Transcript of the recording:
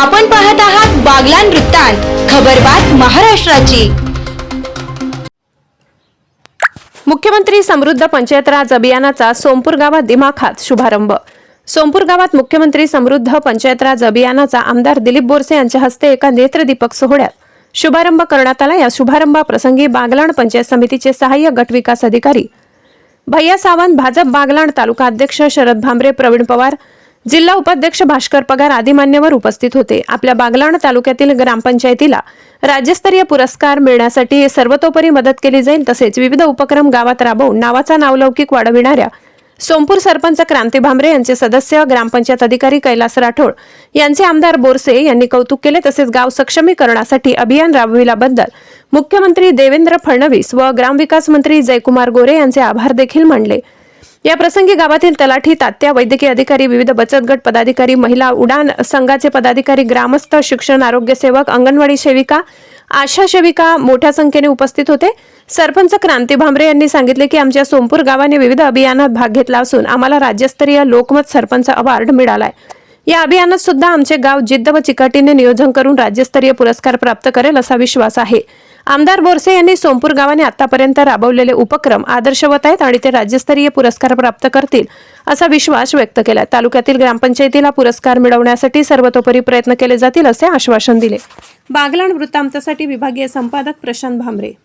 आपण पाहत आहात बागलान वृत्तांत खबरबात महाराष्ट्राची. मुख्यमंत्री समृद्ध पंचायत राज अभियानाचा सोमपूर गावात दिमाखात शुभारंभ. सोमपूर गावात मुख्यमंत्री समृद्ध पंचायत राज अभियानाचा आमदार दिलीप बोरसे यांच्या हस्ते एका नेत्रदीपक सोहळ्यात शुभारंभ करण्यात आला. या शुभारंभाप्रसंगी बागलाण पंचायत समितीचे सहाय्य गट विकास अधिकारी भैया सावंत भाजप बागलाण तालुका अध्यक्ष शरद भांबरे प्रवीण पवार जिल्हा उपाध्यक्ष भास्कर पगार आदी मान्यवर उपस्थित होते. आपल्या बागलाण तालुक्यातील ग्रामपंचायतीला राज्यस्तरीय पुरस्कार मिळण्यासाठी सर्वतोपरी मदत केली जाईल तसेच विविध उपक्रम गावात राबवून नावाचा नावलौकिक वाढविणाऱ्या सोमपूर सरपंच क्रांती भांबरे यांचे सदस्य ग्रामपंचायत अधिकारी कैलास राठोड यांचे आमदार बोरसे यांनी कौतुक केले तसेच गाव सक्षमीकरणासाठी अभियान राबविल्याबद्दल मुख्यमंत्री देवेंद्र फडणवीस व ग्रामविकास मंत्री जयकुमार गोरे यांचे आभार देखील मानले. या प्रसंगी गावातील तलाठी तात्या वैद्यकीय अधिकारी विविध बचत गट पदाधिकारी महिला उडान संघाचे पदाधिकारी ग्रामस्थ शिक्षण आरोग्य सेवक अंगणवाडी सेविका आशा सेविका मोठ्या संख्येने उपस्थित होते. सरपंच क्रांती भांबरे यांनी सांगितले की आमच्या सोमपूर गावाने विविध अभियानात भाग घेतला असून आम्हाला राज्यस्तरीय लोकमत सरपंच अवॉर्ड मिळालाय. या अभियानात सुद्धा आमचे गाव जिद्द व चिकाटीने नियोजन करून राज्यस्तरीय पुरस्कार प्राप्त करेल असा विश्वास आहे. आमदार बोरसे यांनी सोमपूर गावाने आतापर्यंत राबवलेले उपक्रम आदर्शवत आहेत आणि ते राज्यस्तरीय पुरस्कार प्राप्त करतील असा विश्वास व्यक्त केला तालुक्यातील ग्रामपंचायतीला पुरस्कार मिळवण्यासाठी सर्वतोपरी प्रयत्न केले जातील असे आश्वासन दिले. बागलाण वृत्तांतासाठी विभागीय संपादक प्रशांत भांबरे